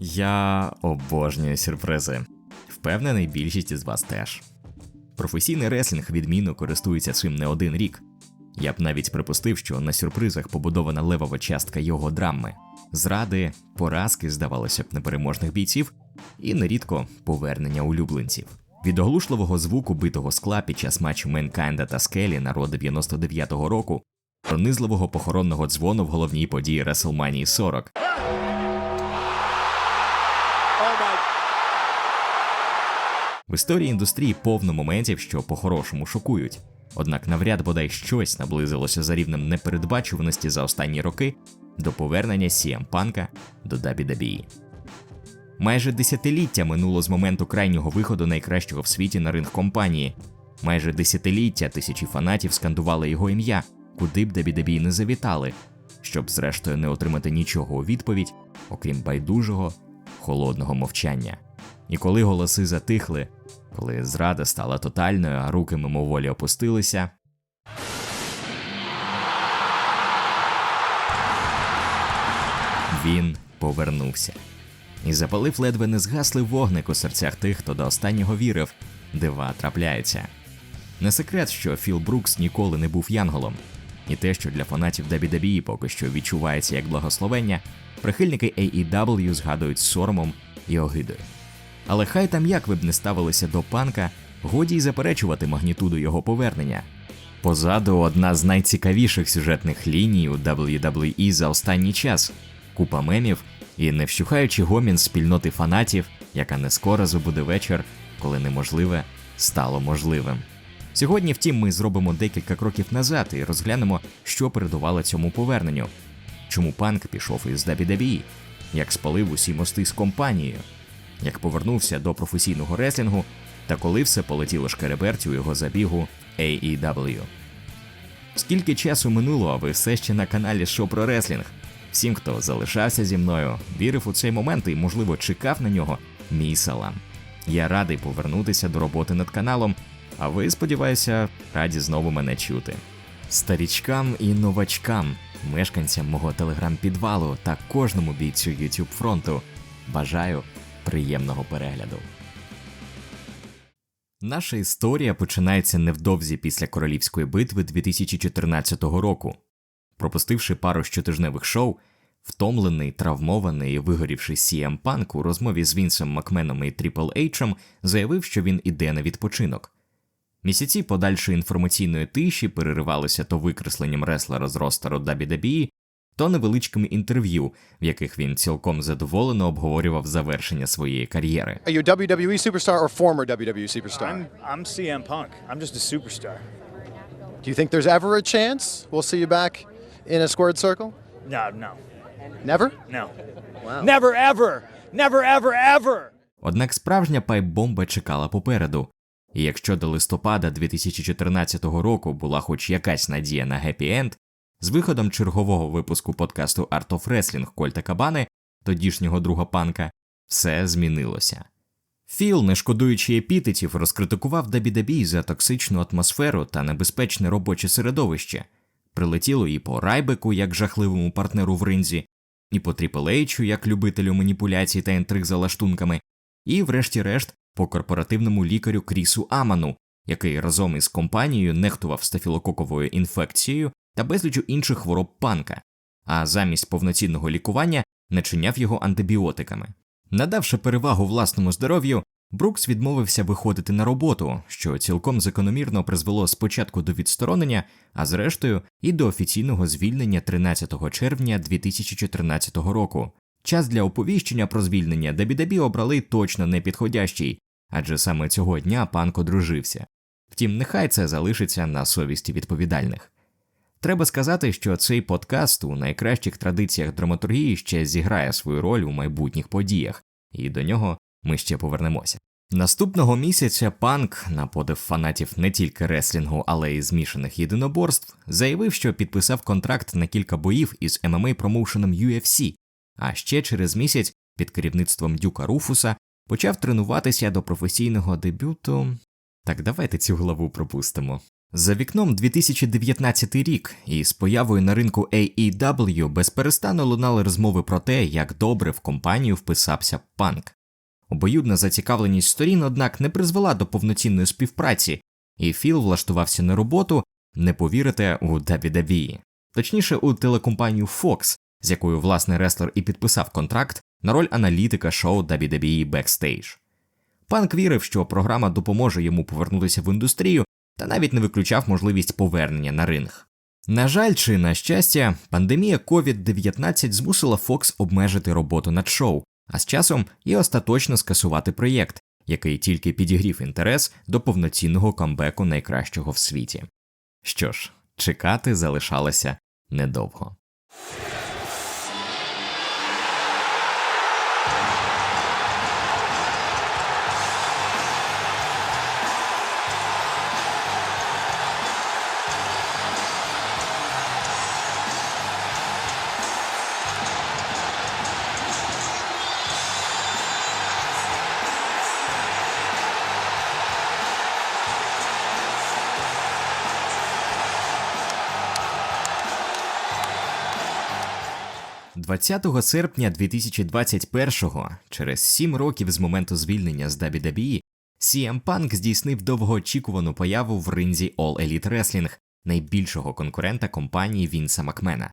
Я обожнюю сюрпризи. Впевнений, більшість із вас теж. Професійний реслінг відмінно користується цим не один рік. Я б навіть припустив, що на сюрпризах побудована левова частка його драми. Зради, поразки, здавалося б, непереможних бійців, і нерідко повернення улюбленців. Від оглушливого звуку битого скла під час матчу Менкайнда та Скелі народу 99-го року пронизливого похоронного дзвону в головній події WrestleMania 40 В історії індустрії повно моментів, що по-хорошому шокують. Однак навряд бодай щось наблизилося за рівнем непередбачуваності за останні роки до повернення CM Панка до WWE. Майже десятиліття минуло з моменту крайнього виходу найкращого в світі на ринг компанії. Майже десятиліття тисячі фанатів скандували його ім'я, куди б WWE не завітали, щоб зрештою не отримати нічого у відповідь, окрім байдужого, холодного мовчання. І коли голоси затихли, коли зрада стала тотальною, а руки мимоволі опустилися. Він повернувся і запалив ледве не згаслий вогник у серцях тих, хто до останнього вірив, дива трапляються. Не секрет, що Філ Брукс ніколи не був янголом, і те, що для фанатів WWE поки що відчувається як благословення, прихильники AEW згадують соромом і огидою. Але хай там як ви б не ставилися до панка, годі й заперечувати магнітуду його повернення. Позаду одна з найцікавіших сюжетних ліній у WWE за останній час, купа мемів і не вщухаючи гомін спільноти фанатів, яка не скоро забуде вечір, коли неможливе стало можливим. Сьогодні, втім, ми зробимо декілька кроків назад і розглянемо, що передувало цьому поверненню. Чому панк пішов із WWE, як спалив усі мости з компанією, як повернувся до професійного реслінгу та коли все полетіло шкереберть у його забігу AEW. Скільки часу минуло, а ви все ще на каналі Шо про реслінг? Всім, хто залишався зі мною, вірив у цей момент і, можливо, чекав на нього, мій салам. Я радий повернутися до роботи над каналом, а ви, сподіваюся, раді знову мене чути. Старічкам і новачкам, мешканцям мого телеграм-підвалу та кожному бійцю YouTube фронту бажаю приємного перегляду. Наша історія починається невдовзі після королівської битви 2014 року. Пропустивши пару щотижневих шоу, втомлений, травмований і вигорівший CM Punk у розмові з Вінсом Макменом і Тріпл Ейчем заявив, що він іде на відпочинок. Місяці подальшої інформаційної тиші переривалися то викресленням реслера з ростеру WWE, то невеличкими інтерв'ю, в яких він цілком задоволено обговорював завершення своєї кар'єри. Are you a WWE superstar or former WWE superstar? I'm I'm CM Punk. I'm just a superstar. Do you think there's ever a chance we'll see you back in a squared circle? No, no, Never? no. Wow. Never ever. Never ever ever. Однак справжня пайп-бомба чекала попереду. І якщо до листопада 2014 року була хоч якась надія на гепі-енд, з виходом чергового випуску подкасту Art of Wrestling Кольта Кабани, тодішнього друга панка, все змінилося. Філ, не шкодуючи епітетів, розкритикував WWE за токсичну атмосферу та небезпечне робоче середовище. Прилетіло і по Райбеку як жахливому партнеру в ринзі, і по Тріплейчу як любителю маніпуляцій та інтриг за лаштунками, і, врешті-решт, по корпоративному лікарю Крісу Аману, який разом із компанією нехтував стафілококовою інфекцією та безлічу інших хвороб панка, а замість повноцінного лікування начиняв його антибіотиками. Надавши перевагу власному здоров'ю, Брукс відмовився виходити на роботу, що цілком закономірно призвело спочатку до відсторонення, а зрештою і до офіційного звільнення 13 червня 2014 року. Час для оповіщення про звільнення WWE обрали точно непідходящий, адже саме цього дня панк одружився. Втім, нехай це залишиться на совісті відповідальних. Треба сказати, що цей подкаст у найкращих традиціях драматургії ще зіграє свою роль у майбутніх подіях, і до нього ми ще повернемося. Наступного місяця панк, на подив фанатів не тільки реслінгу, але й змішаних єдиноборств, заявив, що підписав контракт на кілька боїв із MMA промоушеном UFC, а ще через місяць під керівництвом Дюка Руфуса почав тренуватися до професійного дебюту. Так давайте цю главу пропустимо. За вікном 2019 рік, і з появою на ринку AEW безперестану лунали розмови про те, як добре в компанію вписався панк. Обоюдна зацікавленість сторін, однак, не призвела до повноцінної співпраці, і Філ влаштувався на роботу, не повірите, у WWE. точніше у телекомпанію Fox, з якою власне реслер і підписав контракт на роль аналітика шоу WWE Backstage. Панк вірив, що програма допоможе йому повернутися в індустрію, та навіть не виключав можливість повернення на ринг. На жаль, чи на щастя, пандемія COVID-19 змусила Fox обмежити роботу над шоу, а з часом і остаточно скасувати проєкт, який тільки підігрів інтерес до повноцінного камбеку найкращого в світі. Що ж, чекати залишалося недовго. – 20 серпня 2021-го, через сім років з моменту звільнення з WWE, CM Punk здійснив довгоочікувану появу в ринзі All Elite Wrestling, найбільшого конкурента компанії Вінса Макмена.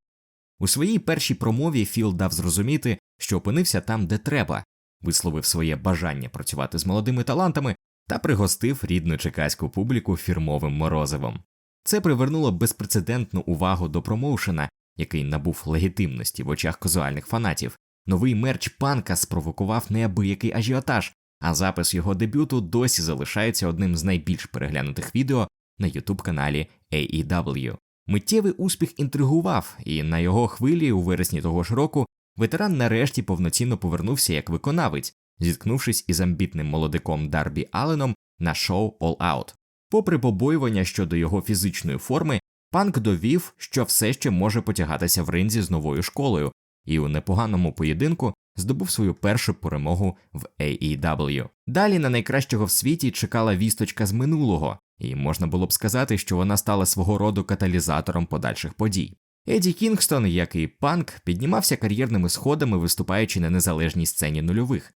У своїй першій промові Філ дав зрозуміти, що опинився там, де треба, висловив своє бажання працювати з молодими талантами та пригостив рідну чекаську публіку фірмовим морозивом. Це привернуло безпрецедентну увагу до промоушена, який набув легітимності в очах казуальних фанатів. Новий мерч панка спровокував неабиякий ажіотаж, а запис його дебюту досі залишається одним з найбільш переглянутих відео на youtube каналі AEW. Миттєвий успіх інтригував, і на його хвилі у вересні того ж року ветеран нарешті повноцінно повернувся як виконавець, зіткнувшись із амбітним молодиком Дарбі Алленом на шоу All Out. Попри побоювання щодо його фізичної форми, Панк довів, що все ще може потягатися в ринзі з новою школою, і у непоганому поєдинку здобув свою першу перемогу в AEW. Далі на найкращого в світі чекала вісточка з минулого, і можна було б сказати, що вона стала свого роду каталізатором подальших подій. Еді Кінгстон, як і панк, піднімався кар'єрними сходами, виступаючи на незалежній сцені нульових.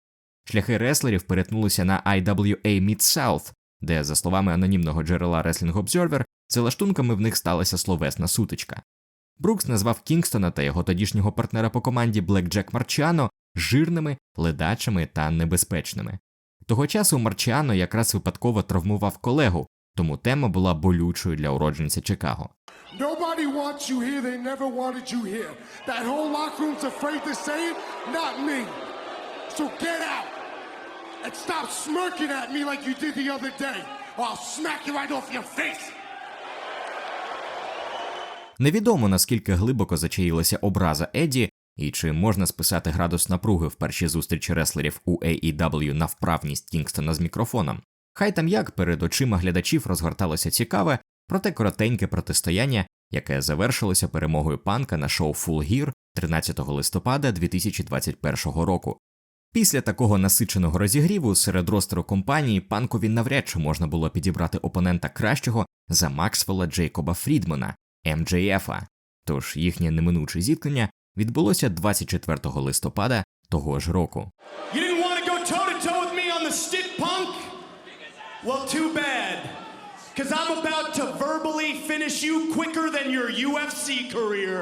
Шляхи реслерів перетнулися на IWA Mid-South, де, за словами анонімного джерела Wrestling Observer, за лаштунками в них сталася словесна сутичка. Брукс назвав Кінгстона та його тодішнього партнера по команді Блек Джек Марчано жирними, ледачими та небезпечними. Того часу Марчано якраз випадково травмував колегу, тому тема була болючою для уродженця Чикаго. Nobody wants you here. They never wanted you here. That whole locker room's afraid to say it. Not me. So get out and stop smirking at me like you did the other day, or I'll smack you right off your face. Невідомо наскільки глибоко зачаїлася образа Еді, і чи можна списати градус напруги в першій зустрічі реслерів у AEW на вправність Кінгстона з мікрофоном. Хай там як перед очима глядачів розгорталося цікаве, проте коротеньке протистояння, яке завершилося перемогою панка на шоу Full Gear 13 листопада 2021 року. Після такого насиченого розігріву серед ростеру компанії панкові навряд чи можна було підібрати опонента кращого за Максвелла Джейкоба Фрідмана, МJF-а. Тож їхнє неминуче зіткнення відбулося 24 листопада того ж року. Because I'm about to verbally finish you quicker than your UFC career.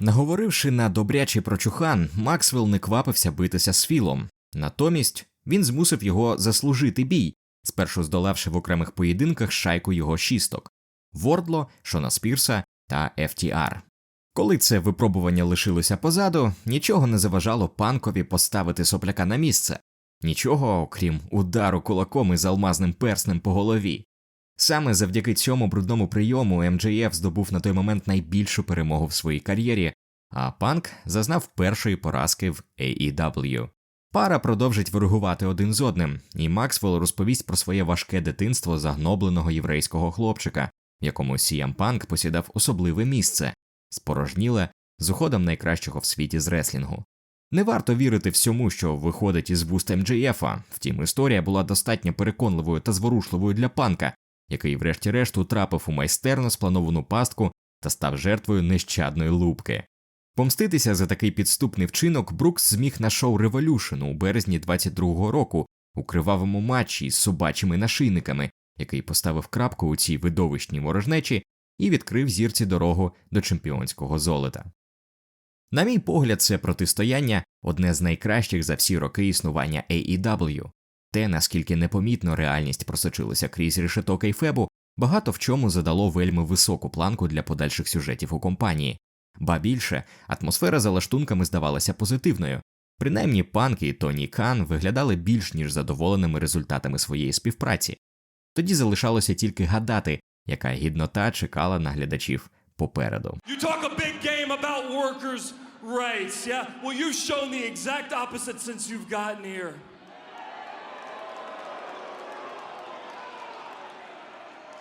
Наговоривши на добрячий прочухан, Максвелл не квапився битися з Філом. Натомість він змусив його заслужити бій, спершу здолавши в окремих поєдинках шайку його шісток Вордло, Шона Спірса та FTR. Коли це випробування лишилося позаду, нічого не заважало панкові поставити сопляка на місце, нічого, окрім удару кулаком із алмазним перснем по голові. Саме завдяки цьому брудному прийому МJF здобув на той момент найбільшу перемогу в своїй кар'єрі, а панк зазнав першої поразки в AEW. Пара продовжить ворогувати один з одним, і Максвелл розповість про своє важке дитинство загнобленого єврейського хлопчика, в якому CM Punk посідав особливе місце, спорожніле з уходом найкращого в світі з реслінгу. Не варто вірити всьому, що виходить із вуст МJF, втім історія була достатньо переконливою та зворушливою для панка, який врешті-решт утрапив у майстерно сплановану пастку та став жертвою нещадної лупки. Помститися за такий підступний вчинок Брукс зміг на шоу Revolution у березні 22-го року у кривавому матчі з собачими нашийниками, який поставив крапку у цій видовищній ворожнечі і відкрив зірці дорогу до чемпіонського золота. На мій погляд, це протистояння одне з найкращих за всі роки існування AEW. Те, наскільки непомітно реальність просочилася крізь решето Кейфебу, багато в чому задало вельми високу планку для подальших сюжетів у компанії. Ба більше, атмосфера за лаштунками здавалася позитивною. Принаймні панк і Тоні Кан виглядали більш ніж задоволеними результатами своєї співпраці. Тоді залишалося тільки гадати, яка гіднота чекала на глядачів попереду. You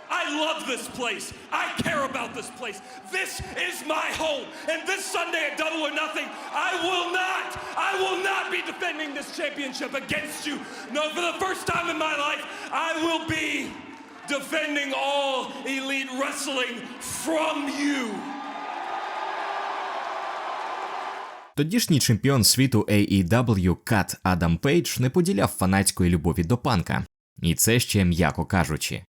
I love this place. I care about this place. This is my home. And this Sunday at Double or Nothing, I will not, I will not be defending this championship against you. No, for the first time in my life, I will be defending all elite wrestling from you. Тодішній чемпіон світу AEW Кат Адам Пейдж не поділяв фанатської любові до панка, і це ще м'яко кажучи.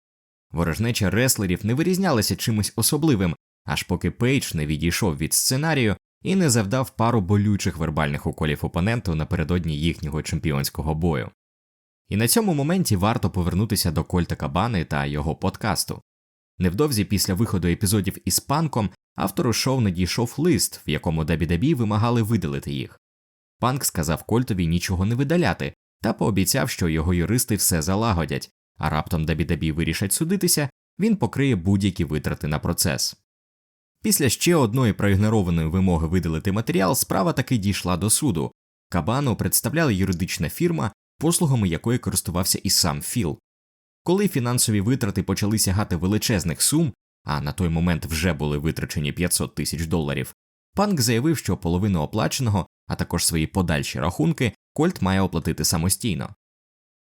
Ворожнеча реслерів не вирізнялася чимось особливим, аж поки Пейдж не відійшов від сценарію і не завдав пару болючих вербальних уколів опоненту напередодні їхнього чемпіонського бою. І на цьому моменті варто повернутися до Кольта Кабани та його подкасту. Невдовзі після виходу епізодів із панком автору шоу надійшов лист, в якому WWE вимагали видалити їх. Панк сказав Кольтові нічого не видаляти та пообіцяв, що його юристи все залагодять, а раптом WWE вирішать судитися, він покриє будь-які витрати на процес. Після ще одної проігнорованої вимоги видалити матеріал справа таки дійшла до суду. Кабану представляла юридична фірма, послугами якої користувався і сам Філ. Коли фінансові витрати почали сягати величезних сум, а на той момент вже були витрачені 500 тисяч доларів, панк заявив, що половину оплаченого, а також свої подальші рахунки, Кольт має оплатити самостійно.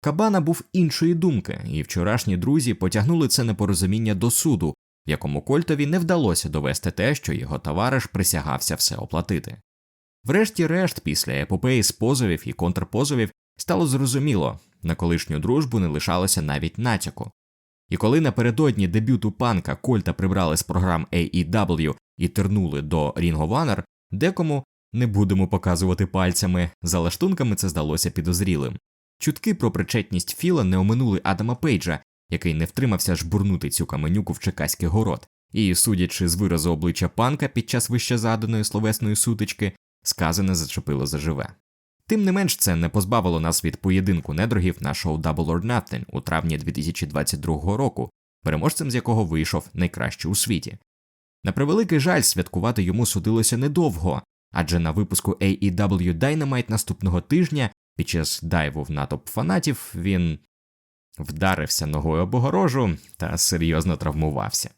Кабана був іншої думки, і вчорашні друзі потягнули це непорозуміння до суду, якому Кольтові не вдалося довести те, що його товариш присягався все оплатити. Врешті-решт, після епопеї з позовів і контрпозовів, стало зрозуміло, на колишню дружбу не лишалося навіть натяку. І коли напередодні дебюту панка Кольта прибрали з програм AEW і тернули до Ring of Honor, декому не будемо показувати пальцями, за лаштунками це здалося підозрілим. Чутки про причетність Філа не оминули Адама Пейджа, який не втримався жбурнути цю каменюку в чекаський город, і, судячи з виразу обличчя панка під час вищезаданої словесної сутички, сказане зачепило заживе. Тим не менш, це не позбавило нас від поєдинку недругів на шоу Double or Nothing у травні 2022 року, переможцем з якого вийшов найкраще у світі. На превеликий жаль, святкувати йому судилося недовго, адже на випуску AEW Dynamite наступного тижня під час дайву в натовп фанатів він вдарився ногою об огорожу та серйозно травмувався.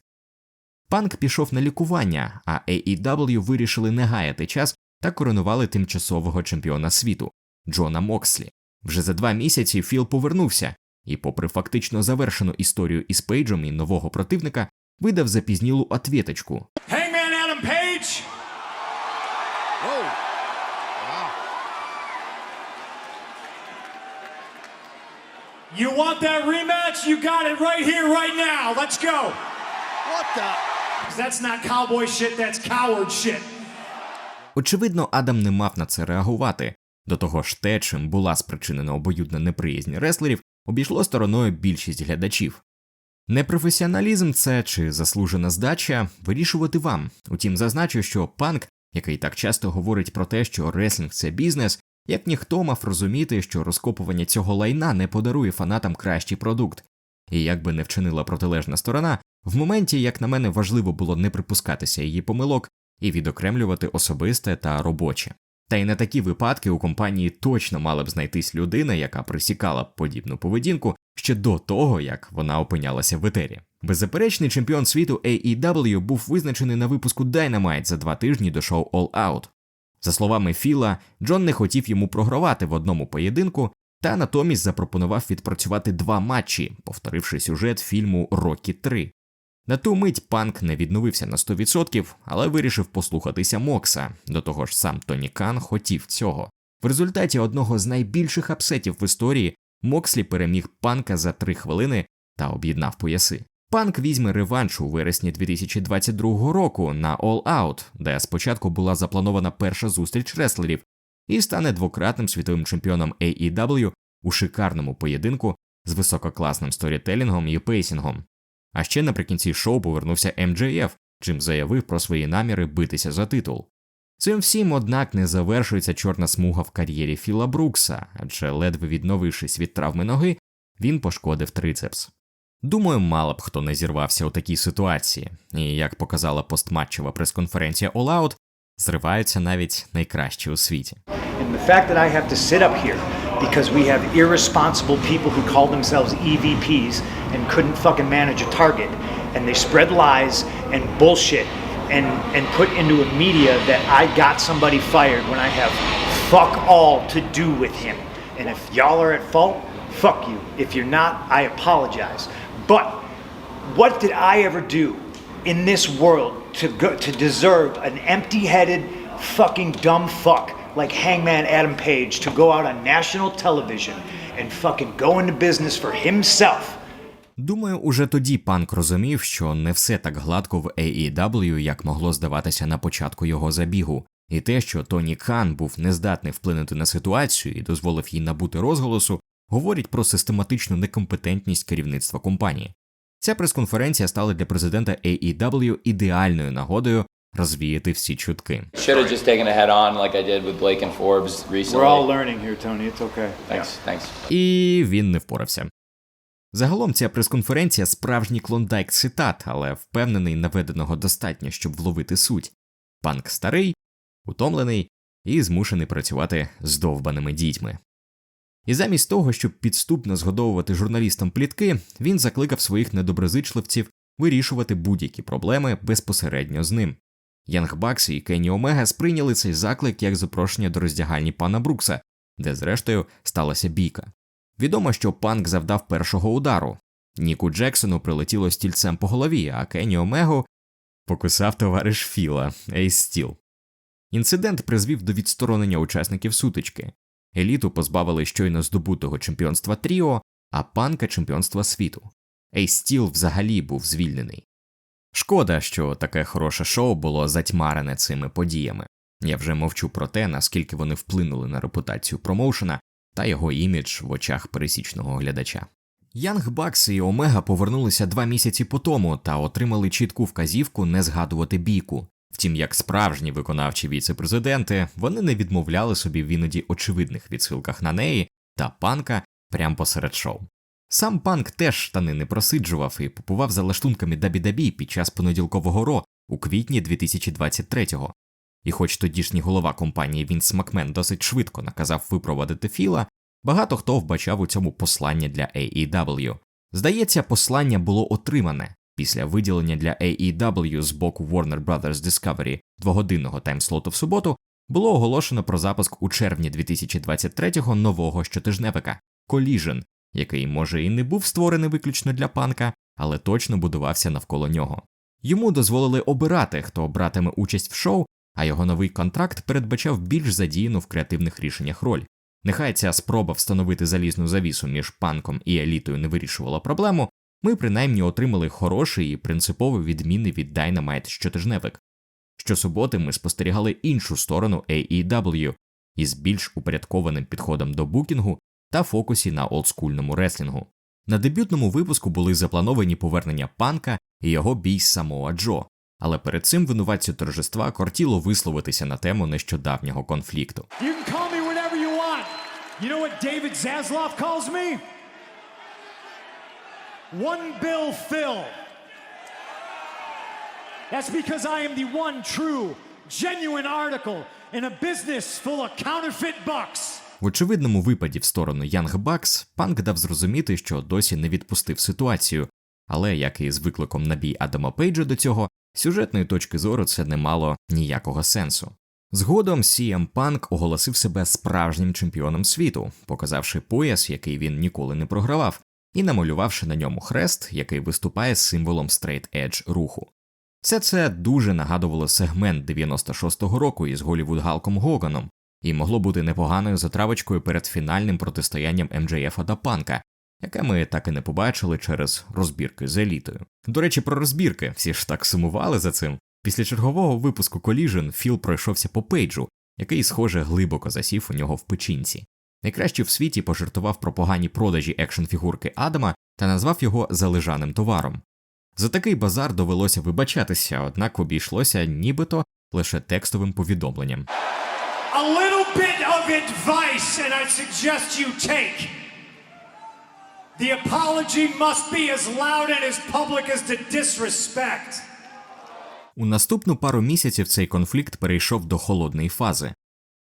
Панк пішов на лікування, а AEW вирішили не гаяти час та коронували тимчасового чемпіона світу Джона Мокслі. Вже за два місяці Філ повернувся і, попри фактично завершену історію із Пейджем і нового противника, видав запізнілу отвіточку. Hangman Adam Page. You want that rematch? You got it right here, right now. Let's go. What the? That's not cowboy shit, that's coward shit. Очевидно, Адам не мав на це реагувати. До того ж, те, чим була спричинена обоюдна неприязнь реслерів, обійшло стороною більшість глядачів. Непрофесіоналізм це чи заслужена здача вирішувати вам. Утім, зазначу, що панк, який так часто говорить про те, що реслінг це бізнес, як ніхто мав розуміти, що розкопування цього лайна не подарує фанатам кращий продукт. І як би не вчинила протилежна сторона, в моменті, як на мене, важливо було не припускатися її помилок і відокремлювати особисте та робоче. Та й на такі випадки у компанії точно мала б знайтись людина, яка присікала б подібну поведінку ще до того, як вона опинялася в етері. Беззаперечний чемпіон світу AEW був визначений на випуску Dynamite за два тижні до шоу All Out. За словами Філа, Джон не хотів йому програвати в одному поєдинку, та натомість запропонував відпрацювати два матчі, повторивши сюжет фільму Рокі 3. На ту мить панк не відновився на 100%, але вирішив послухатися Мокса. До того ж, сам Тоні Кан хотів цього. В результаті одного з найбільших апсетів в історії Мокслі переміг панка за три хвилини та об'єднав пояси. Панк візьме реванш у вересні 2022 року на All Out, де спочатку була запланована перша зустріч реслерів, і стане двократним світовим чемпіоном AEW у шикарному поєдинку з висококласним сторітелінгом і пейсінгом. А ще наприкінці шоу повернувся MJF, чим заявив про свої наміри битися за титул. Цим всім, однак, не завершується чорна смуга в кар'єрі Філа Брукса, адже ледве відновившись від травми ноги, він пошкодив трицепс. Думаю, мало б хто не зірвався у такій ситуації, і як показала постматчева прес-конференція All Out, зриваються навіть найкращі у світі. Because we have irresponsible people who call themselves EVPs and couldn't fucking manage a target, and they spread lies and bullshit and, and put into a media that I got somebody fired when I have fuck all to do with him. And if y'all are at fault, fuck you. If you're not, I apologize. But what did I ever do in this world to go, to deserve an empty-headed fucking dumb fuck like Hangman Adam Page to go out on national television and fucking go into business for himself? Думаю, уже тоді панк розумів, що не все так гладко в AEW, як могло здаватися на початку його забігу, і те, що Тоні Хан був нездатний вплинути на ситуацію і дозволив їй набути розголосу, говорить про систематичну некомпетентність керівництва компанії. Ця прес-конференція стала для президента AEW ідеальною нагодою розвіяти всі чутки. Should have just taken it head on like I did with Blake and Forbes recently. We're all learning here, Tony. It's okay. Thanks, thanks. І він не впорався. Загалом ця прес-конференція справжній клондайк цитат, але впевнений, наведеного достатньо, щоб вловити суть. Панк старий, утомлений і змушений працювати з довбаними дітьми. І замість того, щоб підступно згодовувати журналістам плітки, він закликав своїх недоброзичливців вирішувати будь-які проблеми безпосередньо з ним. Янг Бакс і Кенні Омега сприйняли цей заклик як запрошення до роздягальні пана Брукса, де зрештою сталася бійка. Відомо, що панк завдав першого удару. Ніку Джексону прилетіло стільцем по голові, а Кенні Омегу покусав товариш Філа Ейс Стіл. Інцидент призвів до відсторонення учасників сутички. Еліту позбавили щойно здобутого чемпіонства Тріо, а панка чемпіонства світу. Ейс Стіл взагалі був звільнений. Шкода, що таке хороше шоу було затьмарене цими подіями. Я вже мовчу про те, наскільки вони вплинули на репутацію промоушена та його імідж в очах пересічного глядача. Янг Бакс і Омега повернулися два місяці по тому та отримали чітку вказівку не згадувати бійку. Втім, як справжні виконавчі віце-президенти, вони не відмовляли собі в іноді очевидних відсилках на неї та панка прямо посеред шоу. Сам панк теж штани не просиджував і попував за лаштунками Дабі-Дабі під час понеділкового ро у квітні 2023-го. І хоч тодішній голова компанії Вінс Макмен досить швидко наказав випровадити Філа, багато хто вбачав у цьому послання для AEW. Здається, послання було отримане після виділення для AEW з боку Warner Brothers Discovery двогодинного таймслоту в суботу. Було оголошено про запуск у червні 2023-го нового щотижневика Collision, який, може, і не був створений виключно для панка, але точно будувався навколо нього. Йому дозволили обирати, хто братиме участь в шоу, а його новий контракт передбачав більш задіяну в креативних рішеннях роль. Нехай ця спроба встановити залізну завісу між панком і елітою не вирішувала проблему, ми принаймні отримали хороший і принципово відмінний від Dynamite щотижневик. Щосуботи ми спостерігали іншу сторону AEW із більш упорядкованим підходом до букінгу та фокусі на олдскульному реслінгу. На дебютному випуску були заплановані повернення панка і його бій з Самоа Джо, але перед цим винуватцю торжества кортіло висловитися на тему нещодавнього конфлікту. You can call me whatever you want. You know what David Zaslav calls me? One Bill Phil. That's because I am the one true, genuine article in a business full of counterfeit bucks. В очевидному випаді в сторону Янг Бакс панк дав зрозуміти, що досі не відпустив ситуацію, але як і з викликом на бій Адама Пейджа до цього, сюжетної точки зору це не мало ніякого сенсу. Згодом CM Punk оголосив себе справжнім чемпіоном світу, показавши пояс, який він ніколи не програвав, і намалювавши на ньому хрест, який виступає символом Straight Edge руху. Все це дуже нагадувало сегмент 96-го року із Голівуд Галком Гоганом і могло бути непоганою затравочкою перед фінальним протистоянням МJF та Панка, яке ми так і не побачили через розбірки з елітою. До речі, про розбірки всі ж так сумували за цим. Після чергового випуску Collision Філ пройшовся по пейджу, який, схоже, глибоко засів у нього в печінці. Найкраще в світі пожартував про погані продажі екшн фігурки Адама та назвав його залежаним товаром. За такий базар довелося вибачатися, однак обійшлося нібито лише текстовим повідомленням. A little bit of advice, and I suggest you take. The apology must be as loud and as public as the disrespect. У наступну пару місяців цей конфлікт перейшов до холодної фази.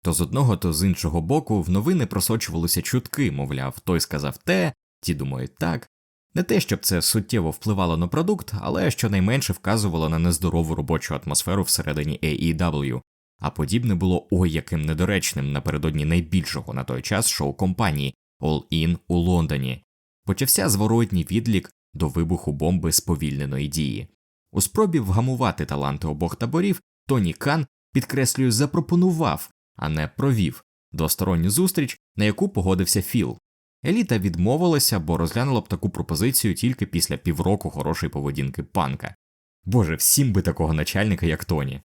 То з одного, то з іншого боку в новини просочувалися чутки, мовляв, той сказав те, ті думають так. Не те, щоб це суттєво впливало на продукт, але щонайменше вказувало на нездорову робочу атмосферу всередині AEW, а подібне було ой яким недоречним напередодні найбільшого на той час шоу компанії All In у Лондоні. Почався зворотній відлік до вибуху бомби сповільненої дії. У спробі вгамувати таланти обох таборів Тоні Кан, підкреслюю, запропонував, а не провів двосторонню зустріч, на яку погодився Філ. Еліта відмовилася, бо розглянула б таку пропозицію тільки після півроку хорошої поведінки панка. Боже, всім би такого начальника, як Тоні.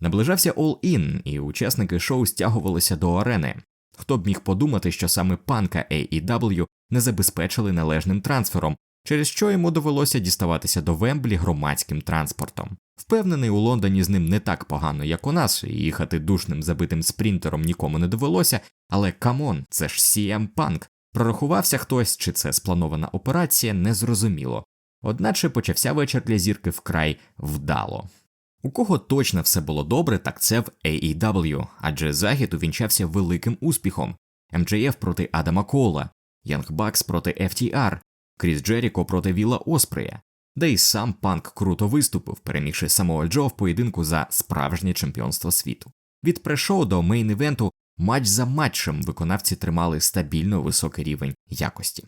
Наближався All-In, і учасники шоу стягувалися до арени. Хто б міг подумати, що саме панка AEW не забезпечили належним трансфером, через що йому довелося діставатися до Вемблі громадським транспортом. Впевнений, у Лондоні з ним не так погано, як у нас, і їхати душним забитим спринтером нікому не довелося, але камон, це ж CM Punk. Прорахувався хтось, чи це спланована операція, незрозуміло. Одначе почався вечір для зірки вкрай вдало. У кого точно все було добре, так це в AEW, адже захід увінчався великим успіхом: МJF проти Адама Коула, Янг Бакс проти FTR, Кріс Джеріко проти Віла Оспрея, де й сам панк круто виступив, перемігши самого Джо в поєдинку за справжнє чемпіонство світу. Від прешоу до мейн-івенту матч за матчем виконавці тримали стабільно високий рівень якості.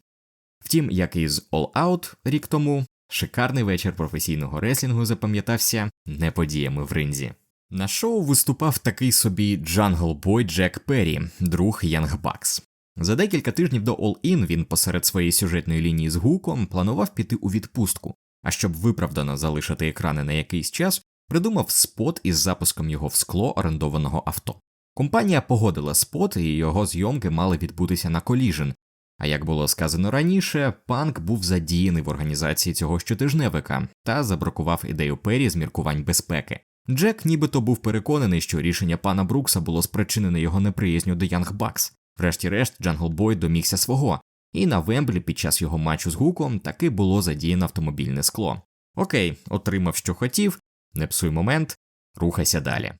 Втім, як і з All Out рік тому, шикарний вечір професійного реслінгу запам'ятався не подіями в ринзі. На шоу виступав такий собі Джангл Бой Джек Перрі, друг Янг Бакс. За декілька тижнів до All In він посеред своєї сюжетної лінії з гуком планував піти у відпустку, а щоб виправдано залишити екрани на якийсь час, придумав спот із запуском його в скло орендованого авто. Компанія погодила спот, і його зйомки мали відбутися на Collision, а як було сказано раніше, панк був задіяний в організації цього щотижневика та забракував ідею Пері з міркувань безпеки. Джек нібито був переконаний, що рішення пана Брукса було спричинене його неприязню до Янг Бакс. Врешті-решт, Джангл Бой домігся свого, і на Вемблі під час його матчу з гуком таки було задіяно автомобільне скло. Окей, отримав, що хотів, не псуй момент, рухайся далі.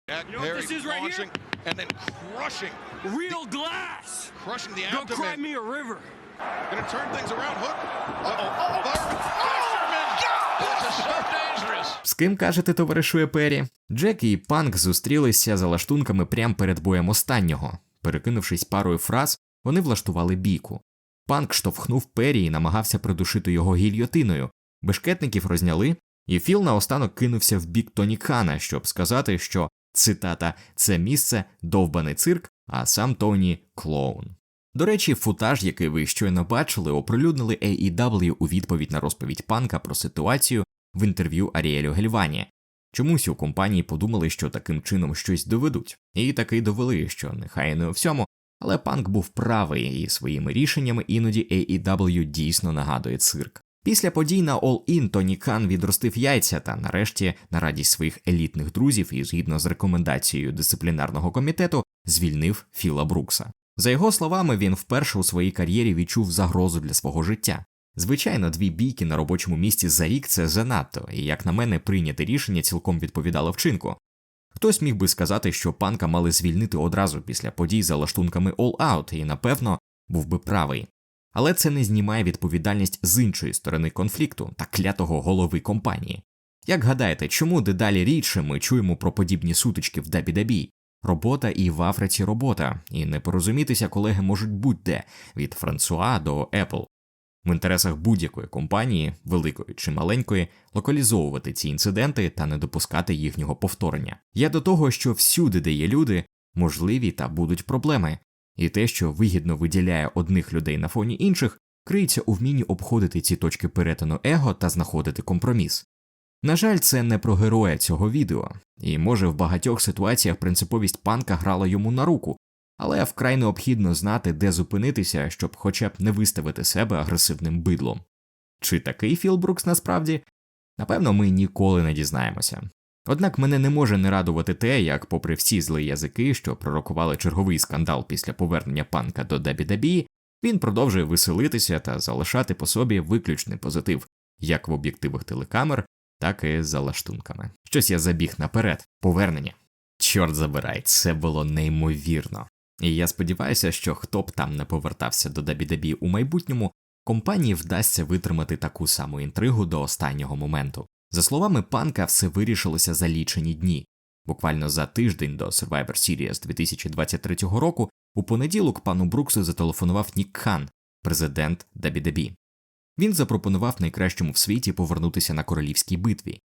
is so dangerous. З ким кажете, товаришує Пері? Джек і Панк зустрілися за лаштунками прямо перед боєм останнього. Перекинувшись парою фраз, вони влаштували бійку. Панк штовхнув Пері і намагався придушити його гільйотиною. Бешкетників розняли, і Філ наостанок кинувся в бік Тоні Хана, щоб сказати, що цитата це місце довбаний цирк, а сам Тоні клоун. До речі, футаж, який ви щойно бачили, оприлюднили AEW у відповідь на розповідь панка про ситуацію в інтерв'ю Аріелю Гельвані. Чомусь у компанії подумали, що таким чином щось доведуть, і таки довели, що нехай не у всьому, але панк був правий і своїми рішеннями іноді AEW дійсно нагадує цирк. Після подій на All In Тоні Кан відростив яйця та нарешті, на радість своїх елітних друзів і згідно з рекомендацією дисциплінарного комітету, звільнив Філа Брукса. За його словами, він вперше у своїй кар'єрі відчув загрозу для свого життя. Звичайно, дві бійки на робочому місці за рік це занадто, і, як на мене, прийняте рішення цілком відповідало вчинку. Хтось міг би сказати, що панка мали звільнити одразу після подій за лаштунками All Out, і, напевно, був би правий. Але це не знімає відповідальність з іншої сторони конфлікту та клятого голови компанії. Як гадаєте, чому дедалі рідше ми чуємо про подібні сутички в WWE? робота і в Африці робота, і не порозумітися колеги можуть будь-де від Франсуа до Apple. В інтересах будь-якої компанії, великої чи маленької, локалізовувати ці інциденти та не допускати їхнього повторення. Я до того, що всюди, де є люди, можливі та будуть проблеми, і те, що вигідно виділяє одних людей на фоні інших, криється у вмінні обходити ці точки перетину его та знаходити компроміс. На жаль, це не про героя цього відео, і може в багатьох ситуаціях принциповість панка грала йому на руку, але вкрай необхідно знати, де зупинитися, щоб хоча б не виставити себе агресивним бидлом. Чи такий Філ Брукс насправді? Напевно, ми ніколи не дізнаємося. Однак мене не може не радувати те, як, попри всі злі язики, що пророкували черговий скандал після повернення панка до Дабі-Дабі, він продовжує веселитися та залишати по собі виключний позитив, як в об'єктивах телекамер, так і за лаштунками. Щось я забіг наперед, повернення. Чорт забирай, це було неймовірно. І я сподіваюся, що хто б там не повертався до Дабі-Дабі у майбутньому, компанії вдасться витримати таку саму інтригу до останнього моменту. За словами панка, все вирішилося за лічені дні. Буквально за тиждень до Survivor Series 2023 року у понеділок пану Бруксу зателефонував Нік Хан, президент Дабі-Дабі. Він запропонував найкращому в світі повернутися на королівській битві.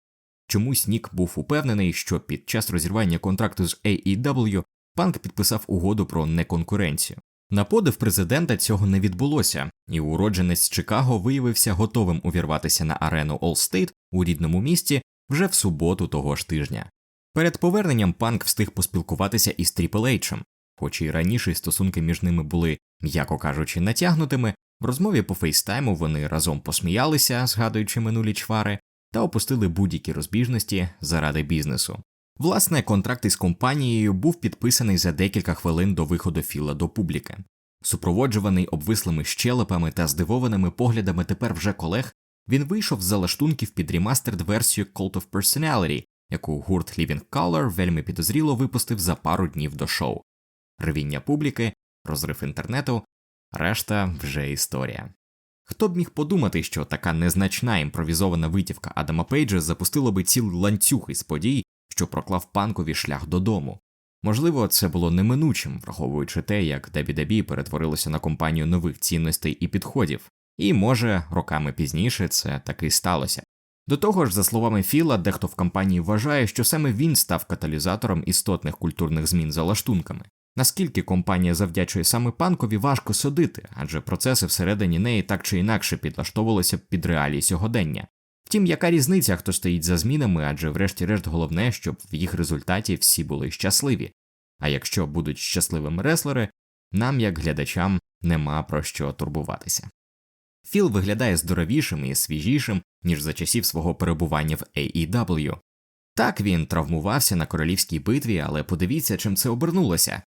Чомусь Нік був упевнений, що під час розірвання контракту з AEW панк підписав угоду про неконкуренцію. На подив президента цього не відбулося, і уродженець Чикаго виявився готовим увірватися на арену All State у рідному місті вже в суботу того ж тижня. Перед поверненням панк встиг поспілкуватися із Тріпл Ейчем, хоч і раніше стосунки між ними були, м'яко кажучи, натягнутими, в розмові по фейстайму вони разом посміялися, згадуючи минулі чвари, та опустили будь-які розбіжності заради бізнесу. Власне, контракт із компанією був підписаний за декілька хвилин до виходу Філа до публіки. Супроводжуваний обвислими щелепами та здивованими поглядами тепер вже колег, він вийшов з залаштунків під ремастерд версію Cult of Personality, яку гурт Living Color вельми підозріло випустив за пару днів до шоу. Ревіння публіки, розрив інтернету, решта вже історія. Хто б міг подумати, що така незначна імпровізована витівка Адама Пейджа запустила би цілий ланцюг із подій, що проклав панкові шлях додому. Можливо, це було неминучим, враховуючи те, як WWE перетворилося на компанію нових цінностей і підходів, і може роками пізніше це таки сталося. До того ж, за словами Філа, дехто в компанії вважає, що саме він став каталізатором істотних культурних змін за лаштунками. Наскільки компанія завдячує саме панкові, важко судити, адже процеси всередині неї так чи інакше підлаштовувалися під реалії сьогодення. Втім, яка різниця, хто стоїть за змінами, адже врешті-решт головне, щоб в їх результаті всі були щасливі. А якщо будуть щасливими реслери, нам, як глядачам, нема про що турбуватися. Філ виглядає здоровішим і свіжішим, ніж за часів свого перебування в AEW. Так він травмувався на королівській битві, але подивіться, чим це обернулося.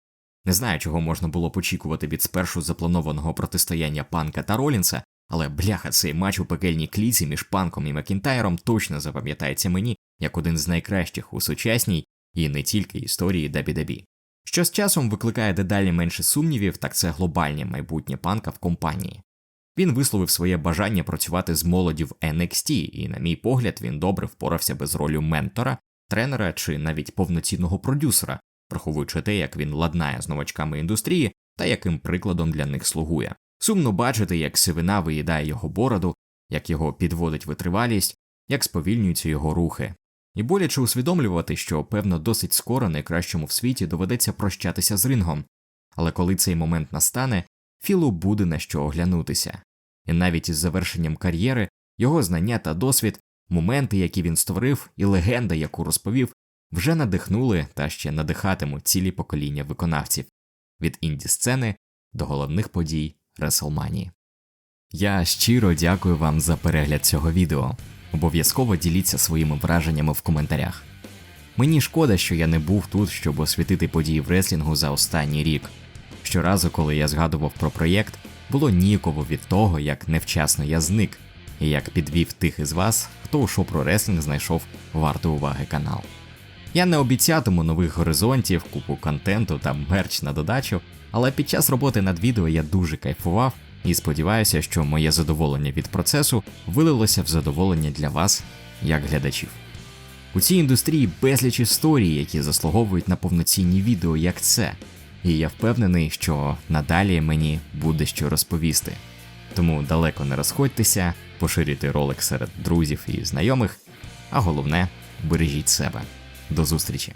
Не знаю, чого можна було очікувати від спершу запланованого протистояння панка та Ролінса, але бляха, цей матч у пекельній кліці між панком і Макінтайром точно запам'ятається мені як один з найкращих у сучасній і не тільки історії WWE. Що з часом викликає дедалі менше сумнівів, так це глобальне майбутнє панка в компанії. Він висловив своє бажання працювати з молоді в NXT, і, на мій погляд, він добре впорався без ролі ментора, тренера чи навіть повноцінного продюсера, враховуючи те, як він ладнає з новачками індустрії та яким прикладом для них слугує. Сумно бачити, як сивина виїдає його бороду, як його підводить витривалість, як сповільнюються його рухи. І боляче усвідомлювати, що, певно, досить скоро найкращому в світі доведеться прощатися з рингом, але коли цей момент настане, Філу буде на що оглянутися. І навіть із завершенням кар'єри його знання та досвід, моменти, які він створив, і легенда, яку розповів, вже надихнули та ще надихатимуть цілі покоління виконавців від інді сцени до головних подій Реслманії. Я щиро дякую вам за перегляд цього відео. Обов'язково діліться своїми враженнями в коментарях. Мені шкода, що я не був тут, щоб освітити події в реслінгу за останній рік. Щоразу, коли я згадував про проєкт, було ніяково від того, як невчасно я зник, і як підвів тих із вас, хто у шоу про реслінг знайшов варту уваги канал. Я не обіцятиму нових горизонтів, купу контенту та мерч на додачу, але під час роботи над відео я дуже кайфував і сподіваюся, що моє задоволення від процесу вилилося в задоволення для вас, як глядачів. У цій індустрії безліч історій, які заслуговують на повноцінні відео, як це. І я впевнений, що надалі мені буде що розповісти. Тому далеко не розходьтеся, поширюйте ролик серед друзів і знайомих, а головне бережіть себе. До зустрічі!